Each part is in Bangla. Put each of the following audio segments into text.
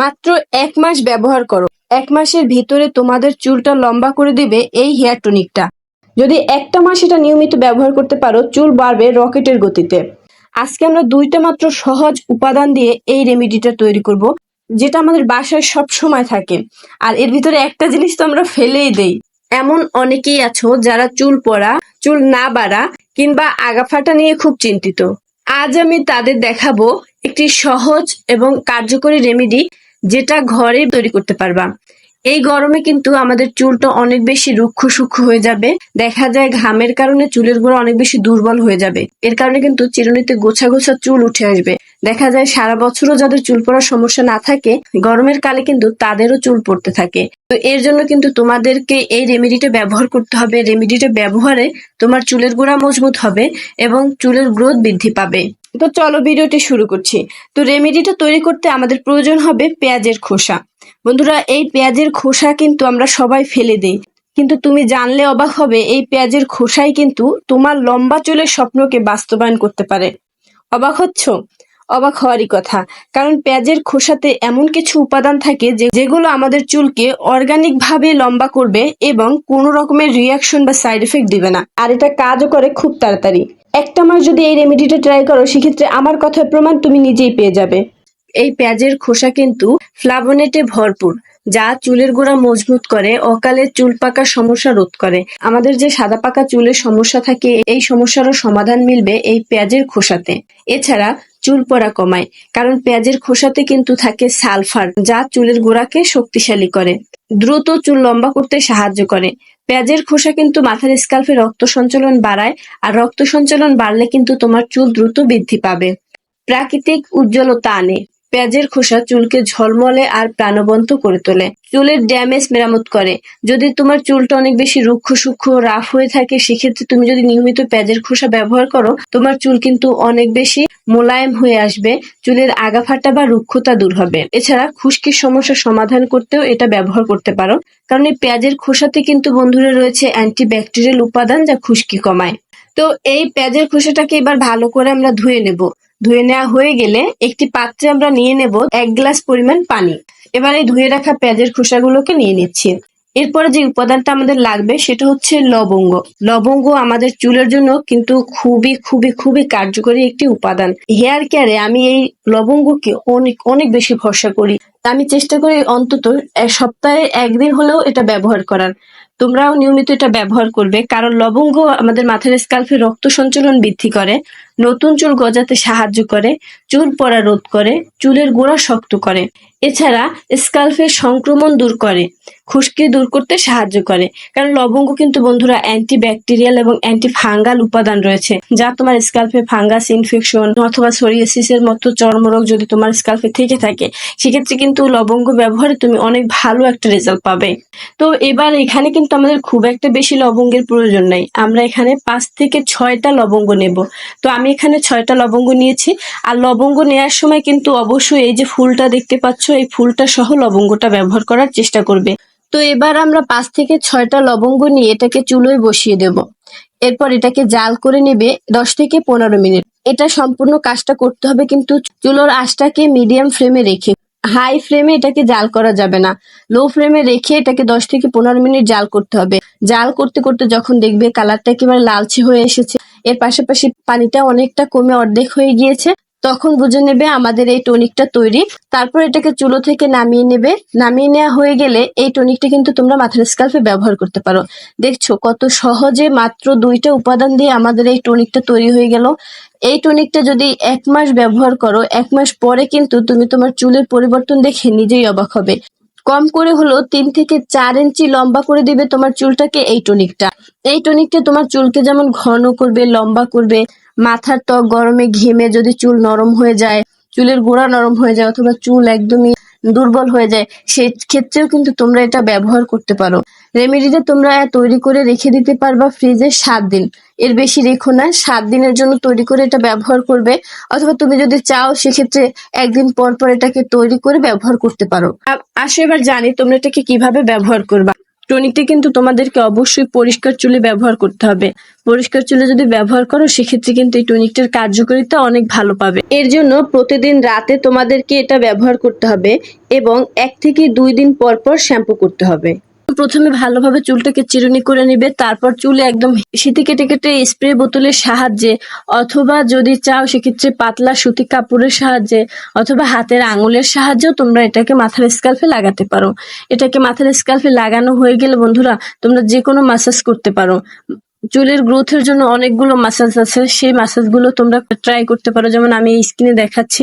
মাত্র এক মাস ব্যবহার করো। এক মাসের ভিতরে তোমাদের চুলটা লম্বা করে দিবে এই হেয়ার টনিকটা। যদি একটা মাস এটা নিয়মিত ব্যবহার করতে পারো, চুল বাড়বে রকেটের গতিতে। আজকে আমরা দুইটা মাত্র সহজ উপাদান দিয়ে এই রেমেডিটা তৈরি করব, যেটা আমাদের বাসায় সব সময় থাকে। আর এর ভিতরে একটা জিনিস তো আমরা ফেলেই দেই। এমন অনেকেই আছো যারা চুল পড়া, চুল না বাড়া কিংবা আগাফাটা নিয়ে খুব চিন্তিত। আজ আমি তাদের দেখাবো একটি সহজ এবং কার্যকরী রেমেডি যেটা ঘরে তৈরি করতে পারবা। এই গরমে কিন্তু আমাদের চুলটা অনেক বেশি রুক্ষ সূক্ষ্ম হয়ে যাবে। দেখা যায় ঘামের কারণে চুলের গোড়া অনেক বেশি দুর্বল হয়ে যাবে। এর কারণে কিন্তু চিরুনিতে গোছা গোছা চুল উঠে আসবে। দেখা যায় সারা বছরও যাদের চুল পড়ার সমস্যা না থাকে, গরমের কালে কিন্তু তাদেরও চুল পড়তে থাকে। তো এর জন্য কিন্তু তোমাদেরকে এই রেমেডিটা ব্যবহার করতে হবে। রেমেডিটা ব্যবহারে তোমার চুলের গোড়া মজবুত হবে এবং চুলের গ্রোথ বৃদ্ধি পাবে। তো চলো ভিডিওটি শুরু করছি। তো রেমেডিটা তৈরি করতে আমাদের প্রয়োজন হবে পেঁয়াজের খোসা। বন্ধুরা, এই পেঁয়াজের খোসা কিন্তু আমরা সবাই ফেলে দিই। কিন্তু তুমি জানলে অবাক হবে, এই পেঁয়াজের খোসাই কিন্তু তোমার লম্বা চুলের স্বপ্নকে বাস্তবায়ন করতে পারে। অবাক হচ্ছ? অবাক হওয়ারই কথা। কারণ পেঁয়াজের খোসাতে এমন কিছু উপাদান থাকে যেগুলো আমাদের চুলকে অর্গানিক ভাবে লম্বা করবে এবং কোনো রকমের রিয়াকশন বা সাইড এফেক্ট দিবে না। আর এটা কাজও করে খুব তাড়াতাড়ি। একটা মাস যদি এই রেমেডিটা ট্রাই করো, সেক্ষেত্রে আমার কথার প্রমাণ তুমি নিজেই পেয়ে যাবে। এই পেঁয়াজের খোসা কিন্তু ফ্লাভোনেটে ভরপুর, যা চুলের গোড়া মজবুত করে, অকালে চুল পাকার সমস্যা রোধ করে। আমাদের যে সাদা পাকা চুলের সমস্যা থাকে, এই সমস্যারও সমাধান মিলবে এই পেঁয়াজের খোসাতে। এছাড়া চুল পড়া কমায়, কারণ পেঁয়াজের খোসাতে কিন্তু থাকে সালফার, যা চুলের গোড়াকে শক্তিশালী করে। দ্রুত চুল লম্বা করতে সাহায্য করে। পেঁয়াজের খোসা কিন্তু মাথার স্কাল্পে রক্ত সঞ্চালন বাড়ায়, আর রক্ত সঞ্চালন বাড়লে কিন্তু তোমার চুল দ্রুত বৃদ্ধি পাবে। প্রাকৃতিক উজ্জ্বলতা আনে। পেঁয়াজের খোসা চুলকে ঝলমলে আর প্রাণবন্ত করে তোলে। চুলের ড্যামেজ মেরামত করে। যদি তোমার চুলটা অনেক বেশি রুক্ষ, সূক্ষ্ম, রাফ হয়ে থাকে, সেক্ষেত্রে তুমি যদি নিয়মিত পেঁয়াজের খোসা ব্যবহার করো, তোমার চুল কিন্তু অনেক বেশি মোলায়েম হয়ে আসবে, চুলের আগাফাটা বা রুক্ষতা দূর হবে। এছাড়া খুশকির সমস্যার সমাধান করতেও এটা ব্যবহার করতে পারো। কারণ এই পেঁয়াজের খোসাতে কিন্তু বন্ধুরা রয়েছে অ্যান্টিব্যাকটেরিয়াল উপাদান যা খুশকি কমায়। তো এই পেঁয়াজের খোসাটাকে এবার ভালো করে আমরা ধুয়ে নেব। ধুয়ে নেওয়া হয়ে গেলে একটি পাত্রে আমরা নিয়ে নেব এক গ্লাস পরিমাণ পানি। এবার এই ধুয়ে রাখা পেঁয়াজের খোসাগুলোকে নিয়ে নিচ্ছি। এরপরে যে উপাদানটা আমাদের লাগবে সেটা হচ্ছে লবঙ্গ। লবঙ্গ আমাদের চুলের জন্য কিন্তু খুবই খুবই খুবই কার্যকরী একটি উপাদান। হেয়ার কেয়ারে আমি এই লবঙ্গকে অনেক অনেক বেশি ভরসা করি। আমি চেষ্টা করি অন্তত এক সপ্তাহে একদিন হলেও এটা ব্যবহার করার। তোমরাও নিয়মিত এটা ব্যবহার করবে, কারণ লবঙ্গ আমাদের মাথার স্কাল্পে রক্ত সঞ্চালন বৃদ্ধি করে। নতুন চুল গজাতে সাহায্য করে, চুল পড়া রোধ করে, চুলের গোড়া শক্ত করে। এছাড়া স্কাল্পের সংক্রমণ দূর করে, খুশকি দূর করতে সাহায্য করে। কারণ লবঙ্গ কিন্তু বন্ধুরা অ্যান্টি ব্যাকটেরিয়াল এবং অ্যান্টি ফাঙ্গাল উপাদান রয়েছে, যা তোমার স্কাল্পে ফাঙ্গাস ইনফেকশন অথবা সোরিয়াসিসের মতো চর্মরোগ যদি তোমার স্কাল্পে থেকে থাকে, সেক্ষেত্রে কিন্তু লবঙ্গ ব্যবহারে তুমি অনেক ভালো একটা রেজাল্ট পাবে। তো এবার এখানে কিন্তু আমাদের খুব একটা বেশি লবঙ্গের প্রয়োজন নাই। আমরা এখানে পাঁচ থেকে ছয়টা লবঙ্গ নেব। তো আমি এখানে ছয়টা লবঙ্গ নিয়েছি। আর লবঙ্গ নেওয়ার সময় কিন্তু অবশ্যই এই যে ফুলটা দেখতে পাচ্ছ, এই ফুলটা সহ লবঙ্গটা ব্যবহার করার চেষ্টা করবে। তো এবার আমরা পাঁচ থেকে ছয়টা লবঙ্গ নিয়ে এটাকে চুলোয় বসিয়ে দেব। এরপর এটাকে জাল করে নেবে দশ থেকে পনেরো মিনিট। এটা সম্পূর্ণ কাজটা করতে হবে কিন্তু চুলোর আঁচটাকে মিডিয়াম ফ্লেমে রেখে। হাই ফ্লেমে এটাকে জাল করা যাবে না। লো ফ্লেমে রেখে এটাকে দশ থেকে পনেরো মিনিট জাল করতে হবে। জাল করতে করতে যখন দেখবে কালারটা একেবারে লালচে হয়ে এসেছে। এর পাশাপাশি পানিটা অনেকটা কমে অর্ধেক হয়ে গিয়েছে। তখন বুঝে নেবে আমাদের এই টনিকটা তৈরি। তারপর এটাকে চুলো থেকে নামিয়ে নেবে। নামিয়ে নেওয়া হয়ে গেলে এই টনিকটা কিন্তু তোমরা মাথার স্কাল্পে ব্যবহার করতে পারো। দেখছ কত সহজে মাত্র দুইটা উপাদান দিয়ে আমাদের এই টনিকটা তৈরি হয়ে গেল। এই টনিকটা যদি এক মাস ব্যবহার করো, এক মাস পরে কিন্তু তুমি তোমার চুলের পরিবর্তন দেখে নিজেই অবাক হবে। কম করে হলো তিন থেকে চার ইঞ্চি লম্বা করে দিবে তোমার চুলটাকে এই টনিকটা এই টনিকটা তোমার চুলকে যেমন ঘন করবে, লম্বা করবে, মাথার ত্বক গরমে ঘেমে যদি চুল নরম হয়ে যায়, চুলের গোড়া নরম হয়ে যায় অথবা চুল একদমই দুর্বল হয়ে যায়। সেই ক্ষেত্রেও কিন্তু তোমরা এটা ব্যবহার করতে পারো। রেমেডিটা তোমরা তৈরি করে রেখে দিতে পারবা ফ্রিজে সাত দিন। এর বেশি রেখো না, সাত দিনের জন্য তৈরি করে এটা ব্যবহার করবে। অথবা তুমি যদি চাও, সেক্ষেত্রে একদিন পর পর এটাকে তৈরি করে ব্যবহার করতে পারো। আসো এবার জানি তোমরা এটাকে কীভাবে ব্যবহার করবা। টনিকটা কিন্তু তোমাদেরকে অবশ্যই পরিষ্কার চুলে ব্যবহার করতে হবে। পরিষ্কার চুলে যদি ব্যবহার করো, সেক্ষেত্রে কিন্তু এই টনিকটার কার্যকারিতা অনেক ভালো পাবে। এর জন্য প্রতিদিন রাতে তোমাদেরকে এটা ব্যবহার করতে হবে এবং এক থেকে দুই দিন পর পর শ্যাম্পু করতে হবে। প্রথমে ভালোভাবে চুলটাকে চিরুনি করে নিবে, তারপর চুলে একদম শীতে কেটে কেটে স্প্রে বোতলের সাহায্যে, অথবা যদি চাও সেক্ষেত্রে পাতলা সুতি কাপড়ের সাহায্যে, অথবা হাতের আঙুলের সাহায্যেও তোমরা এটাকে মাথার স্কাল্পে লাগাতে পারো। এটাকে মাথার স্কাল্পে লাগানো হয়ে গেলে বন্ধুরা, তোমরা যে কোনো মাসাজ করতে পারো। চুলের গ্রোথের জন্য অনেকগুলো মাসাজ আছে, সেই মাসাজগুলো তোমরা ট্রাই করতে পারো। যেমন আমি এই স্ক্রিনে দেখাচ্ছি,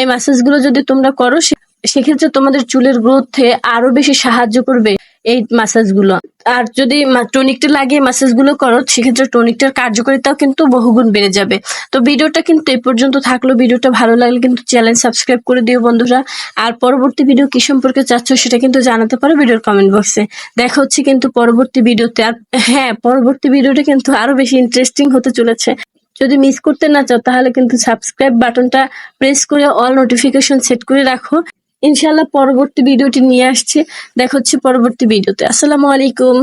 এই মাসাজগুলো যদি তোমরা করো সেক্ষেত্রে তোমাদের চুলের গ্রোথে আরও বেশি সাহায্য করবে। এই মাসাজগুলো আর যদি টনিকটা লাগিয়ে মাসাজগুলো করো, সেক্ষেত্রে টনিকটার কার্যকারিতাও কিন্তু বহুগুণ বেড়ে যাবে। তো ভিডিওটা কিন্তু এই পর্যন্ত থাকল। ভিডিওটা ভালো লাগলে কিন্তু চ্যানেল সাবস্ক্রাইব করে দিও বন্ধুরা। আর পরবর্তী ভিডিও কি সম্পর্কে চাচ্ছ সেটা কিন্তু জানাতে পারো ভিডিওর কমেন্ট বক্সে দেখা হচ্ছে কিন্তু পরবর্তী ভিডিওতে আর হ্যাঁ পরবর্তী ভিডিওটা কিন্তু আরও বেশি ইন্টারেস্টিং হতে চলেছে। যদি মিস করতে না চাও, তাহলে কিন্তু সাবস্ক্রাইব বাটনটা প্রেস করে অল নোটিফিকেশন সেট করে রাখো। ইনশাল্লাহ পরবর্তী ভিডিওটি নিয়ে আসছে। দেখা হচ্ছে পরবর্তী ভিডিওতে আসসালামু আলাইকুম।